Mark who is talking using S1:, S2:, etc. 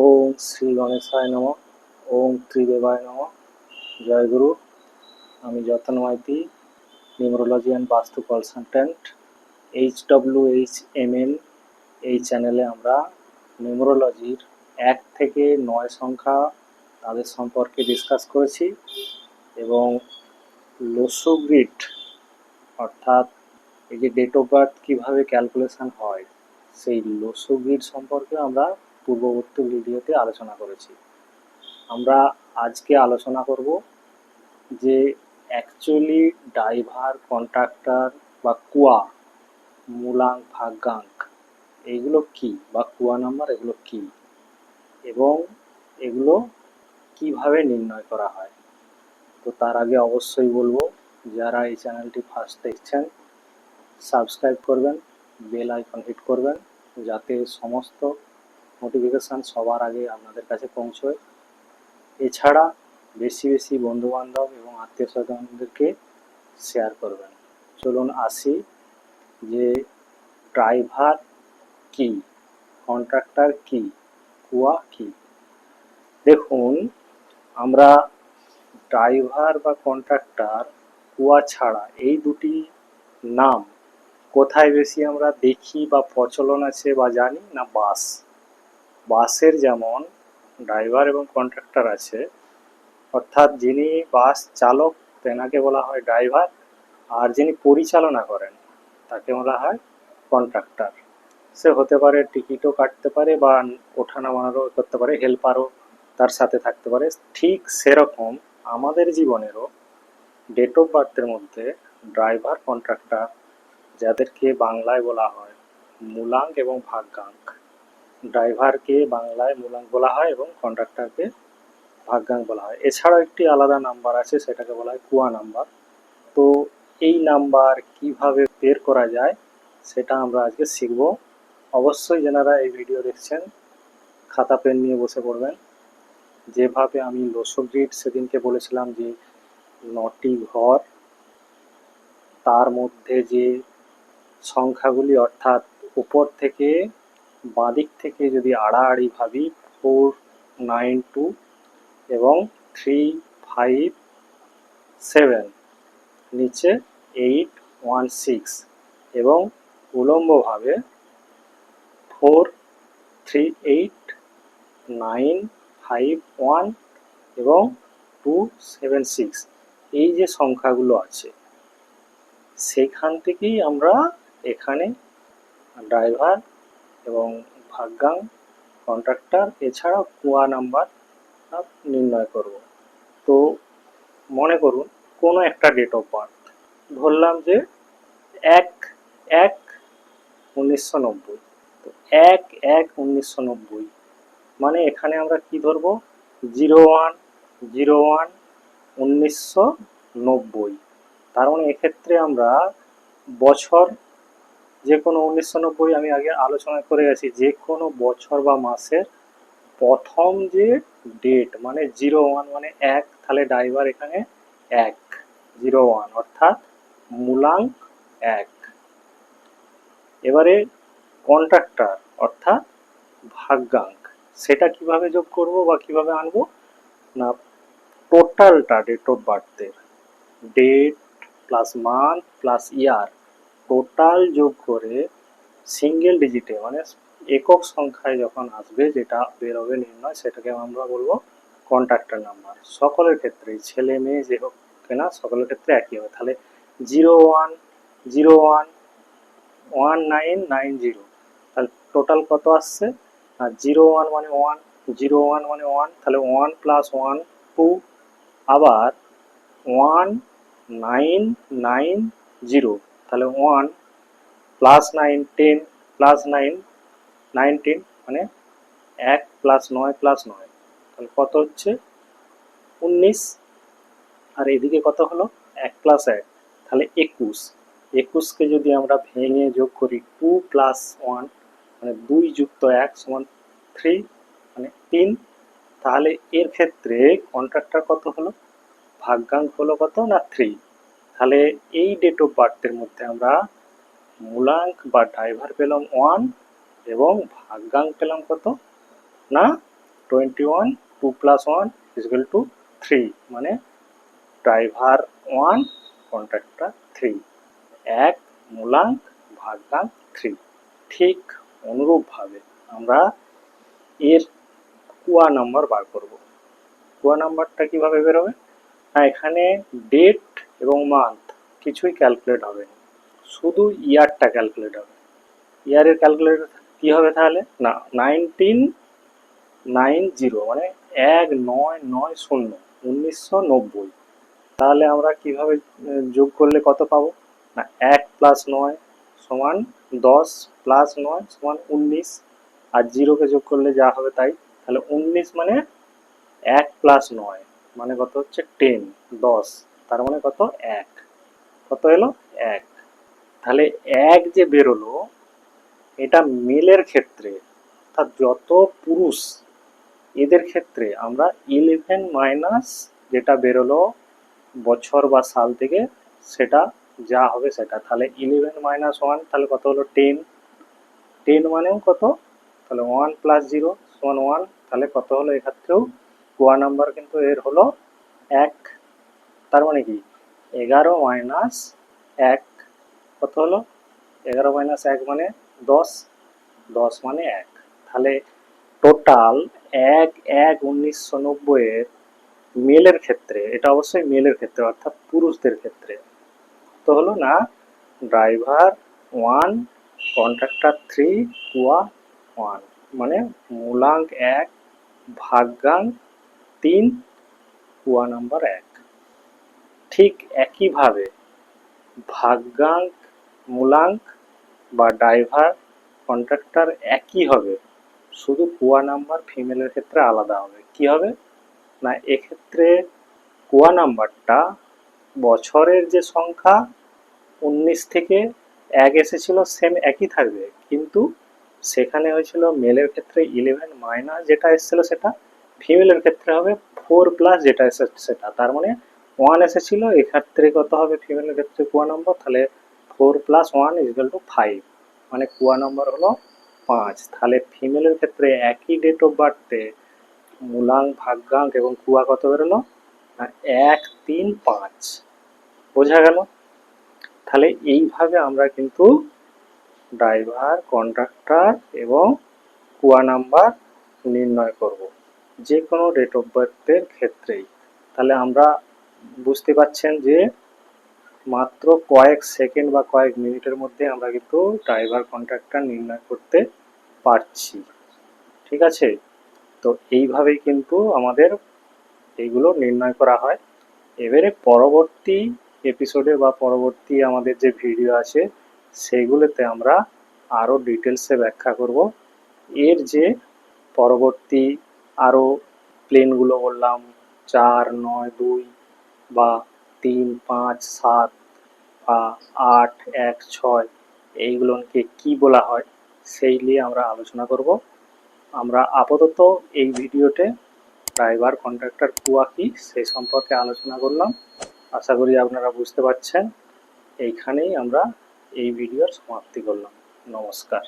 S1: ওম শ্রী গণেশায় নম, ওম ত্রিদেবায় নম। জয়গুরু আমি Jatan Maiti, numerology and vastu consultant H W H M N এই চ্যানেলে আমরা নিউমোরোলজির এক থেকে নয় সংখ্যা তাদের সম্পর্কে ডিসকাস করেছি এবং লোসোগ্রিড, অর্থাৎ এই যে ডেট অফ বার্থ কীভাবে ক্যালকুলেশন হয়, সেই লোসোগ্রিড সম্পর্কে আমরা পূর্ববর্তী ভিডিওতে আলোচনা করেছি। আমরা আজকে আলোচনা করব যে অ্যাকচুয়ালি ড্রাইভার কন্ট্রাক্টর বা কুয়া মূলাঙ্ক ভাগ্যাঙ্ক এইগুলো কি বা কুয়া নাম্বার এগুলো কি? এবং এগুলো কীভাবে নির্ণয় করা হয়? তো তার আগে অবশ্যই বলব, যারা এই চ্যানেলটি ফার্স্ট দেখছেন সাবস্ক্রাইব করবেন বেল আইকন হিট করবেন, যাতে সমস্ত নোটিফিকেশান সবার আগে আপনাদের কাছে পৌঁছয়। এছাড়া বেশি বেশি বন্ধুবান্ধব এবং আত্মীয় স্বজনদেরকে শেয়ার করবেন। চলুন আসি যে ড্রাইভার কি কন্ট্রাক্টর কি, কুয়া কি? দেখুন, আমরা ড্রাইভার বা কন্ট্রাক্টর কুয়া ছাড়া এই দুটি নাম কোথায় বেশি আমরা দেখি বা প্রচলন আছে বা জানি না বাস বাসের যেমন ড্রাইভার এবং কন্ট্রাক্টর আছে, অর্থাৎ যিনি বাস চালক তেনাকে বলা হয় ড্রাইভার, আর যিনি পরিচালনা করেন তাকে বলা হয় কন্ট্রাক্টর। সে হতে পারে টিকিটও কাটতে পারে বা ওঠা ওঠানামারও করতে পারে, হেল্পারও তার সাথে থাকতে পারে। ঠিক সেরকম আমাদের জীবনেরও ডেট অফ বার্থের মধ্যে ড্রাইভার, কন্ট্রাক্টর, যাদেরকে বাংলায় বলা হয় মূলাঙ্ক এবং ভাগ্যাঙ্ক ড্রাইভারকে বাংলায় মূলাঙ্ক বলা হয় এবং কন্ডাক্টরকে ভাগ্যাঙ্ক বলা হয়। এছাড়াও একটি আলাদা নাম্বার আছে, সেটাকে বলা হয় কুয়া নাম্বার। তো এই নাম্বার কীভাবে বের করা যায়, সেটা আমরা আজকে শিখব। অবশ্যই যেনারা এই ভিডিও দেখছেন, খাতা পেন নিয়ে বসে পড়বেন। যেভাবে আমি লোসগ্রিড সেদিনকে বলেছিলাম যে, নটি ঘর, তার মধ্যে যে সংখ্যাগুলি, অর্থাৎ উপর থেকে বাঁদিক থেকে যদি আড়াআড়ি ভাবি, ফোর, নাইন, টু এবং থ্রি, ফাইভ, সেভেন, নিচে এইট, ওয়ান, সিক্স এবং উলম্বভাবে four, three, eight, nine, five, one এবং টু, সেভেন, সিক্স এই যে সংখ্যাগুলো আছে, সেখান থেকেই আমরা এখানে ড্রাইভার এবং ভাগ্যাং কন্ট্রাক্টর এছাড়াও কুয়া নাম্বার নির্ণয় করব। তো মনে করুন, কোনো একটা ডেট অফ বার্থ ধরলাম যে এক এক উনিশশো নব্বই। তো এক এক উনিশশো নব্বই। মানে এখানে আমরা কি ধরবো? জিরো ওয়ান জিরো ওয়ান উনিশশো নব্বই। তার মানে এক্ষেত্রে আমরা বছর যে কোনো উনিশশো নব্বই আমি আগে আলোচনা করে গেছি, যে কোনো বছর বা মাসের প্রথম যে ডেট মানে জিরো ওয়ান মানে এক, তাহলে ড্রাইভার এখানে এক জিরো ওয়ান অর্থাৎ মূলাঙ্ক এক। এবারে কন্ট্রাক্টর অর্থাৎ ভাগ্যাঙ্ক, সেটা কীভাবে যোগ করব বা কীভাবে আনব? না টোটালটা date of বার্থের date plus month plus year total যোগ করে সিঙ্গেল ডিজিটে মানে একক সংখ্যায় যখন আসবে, যেটা বেরোবে নির্ণয়, সেটাকে আমরা বলব কন্ট্রাক্টর নাম্বার সকলের ক্ষেত্রেই, ছেলে, মেয়ে যে হোক কেনা সকলের ক্ষেত্রে একই হবে। তাহলে zero one zero one one nine nine zero তাহলে টোটাল কত আসছে? আর জিরো ওয়ান মানে ওয়ান জিরো ওয়ান মানে ওয়ান তাহলে ওয়ান প্লাস ওয়ান টু আবার ওয়ান নাইন নাইন জিরো তাহলে one plus nine ten plus nine nineteen মানে এক প্লাস নয় প্লাস নয়। তাহলে কত হচ্ছে? উনিশ। আর এদিকে কত হলো? এক প্লাস এক। তাহলে একুশ। একুশকে যদি আমরা ভেঙে যোগ করি টু প্লাস ওয়ান মানে দুই যুক্ত এক সমান থ্রি মানে তিন, তাহলে এর ক্ষেত্রে কন্ট্রাক্টর কত হলো? ভাগ্যাঙ্ক হলো কত না থ্রি তাহলে এই ডেট অফ বার্থের মধ্যে আমরা মূলাঙ্ক বা ড্রাইভার পেলাম ওয়ান এবং ভাগ্যাঙ্ক পেলাম কত? না? Twenty one two plus one is equal to three মানে ড্রাইভার ওয়ান কন্ট্রাক্টর থ্রি এক, মূলাঙ্ক ভাগাঙ্ক থ্রি ঠিক অনুরূপভাবে আমরা এর কুয়া নাম্বার বার করব। কুয়া নাম্বারটা কীভাবে বেরোবে? না, এখানে ডেট এবং মান্থ কিছুই ক্যালকুলেট হবে না। শুধু ইয়ারটা ক্যালকুলেট হবে। ইয়ারের ক্যালকুলেট কি হবে তাহলে? না নাইনটিন নাইন জিরো মানে এক নয় নয় শূন্য, উনিশশো নব্বই। তাহলে আমরা কীভাবে যোগ করলে কত পাবো? না, এক প্লাস নয় সমান দশ প্লাস নয় সমান উনিশ, আর জিরোকে যোগ করলে যা হবে তাই। তাহলে উনিশ মানে এক প্লাস নয় মানে কত হচ্ছে? টেন দশ। তার মানে কত? এক। কত এলো? এক। তাহলে এক যে বেরোলো, এটা মেলের ক্ষেত্রে, অর্থাৎ যত পুরুষ, এদের ক্ষেত্রে আমরা ইলেভেন মাইনাস যেটা বেরোলো, বছর বা সাল থেকে সেটা যা হবে সেটা। তাহলে ইলেভেন মাইনাস ওয়ান তাহলে কত হলো? টেন টেন মানেও কত? তাহলে ওয়ান প্লাস জিরো সমান ওয়ান তাহলে কত হলো? এক্ষেত্রেও কোয়া নাম্বার কিন্তু এর হলো এক। তার মানে কি? এগারো মাইনাস এক, কত হলো? এগারো মাইনাস এক মানে দশ দশ মানে এক। তাহলে টোটাল এক এক উনিশশো নব্বইয়ের মেলের ক্ষেত্রে, এটা অবশ্যই মেলের ক্ষেত্রে, অর্থাৎ পুরুষদের ক্ষেত্রে তো হলো না? Driver one contractor three kua one মানে মূলাঙ্ক এক ভাগাঙ্ক তিন কুয়া নাম্বার এক। ঠিক একইভাবে ভাগাঙ্ক মূলাঙ্ক বা ড্রাইভার, কন্ট্রাক্টর একই হবে। শুধু কুয়া নাম্বার ফিমেলের ক্ষেত্রে আলাদা হবে। কি হবে? না, এক্ষেত্রে কুয়া নাম্বারটা বছরের যে সংখ্যা, উনিশ থেকে এক এসেছিল সেম একই থাকবে। কিন্তু সেখানে হয়েছিল মেলের ক্ষেত্রে ইলেভেন মাইনাস যেটা এসেছিল সেটা, ফিমেলের ক্ষেত্রে হবে ফোর প্লাস যেটা এসে সেটা। তার মানে ওয়ান এসেছিল এক্ষেত্রে কত হবে ফিমেলের ক্ষেত্রে কুয়া নম্বর তাহলে four plus one is equal to five মানে কুয়া নম্বর হলো পাঁচ। তাহলে ফিমেলের ক্ষেত্রে একই ডেট অফ বার্থে মূলাঙ্ক ভাগ্যাঙ্ক এবং কুয়া কত বেরোলো? এক, তিন, পাঁচ। বোঝা গেল? তাহলে এইভাবে আমরা কিন্তু ড্রাইভার কন্ট্রাক্টর এবং কুয়া নাম্বার নির্ণয় করব। যে কোনো ডেট অফ বার্থের ক্ষেত্রেই। তাহলে আমরা বুঝতে পারছেন যে মাত্র কয়েক সেকেন্ড বা কয়েক মিনিটের মধ্যে আমরা কিন্তু ড্রাইভার কন্ট্রাক্টর নির্ণয় করতে পারছি। ঠিক আছে? তো এইভাবেই কিন্তু আমাদের এইগুলো নির্ণয় করা হয়। এবারে পরবর্তী এপিসোডে বা পরবর্তী আমাদের যে ভিডিও আছে সেইগুলোতে আমরা আরও ডিটেলসে ব্যাখ্যা করব। এর যে পরবর্তী আরও প্লেনগুলো বললাম, চার, নয়, দুই বা তিন, পাঁচ, সাত বা আট, এক, ছয় এইগুলোকে কি বলা হয় সেই নিয়ে আমরা আলোচনা করব। আমরা আপাতত এই ভিডিওতে ড্রাইভার কন্ট্রাক্টর কুয়া কি সেই সম্পর্কে আলোচনা করলাম। আশা করি আপনারা বুঝতে পারছেন। এইখানেই আমরা এই ভিডিওর সমাপ্তি করলাম। নমস্কার।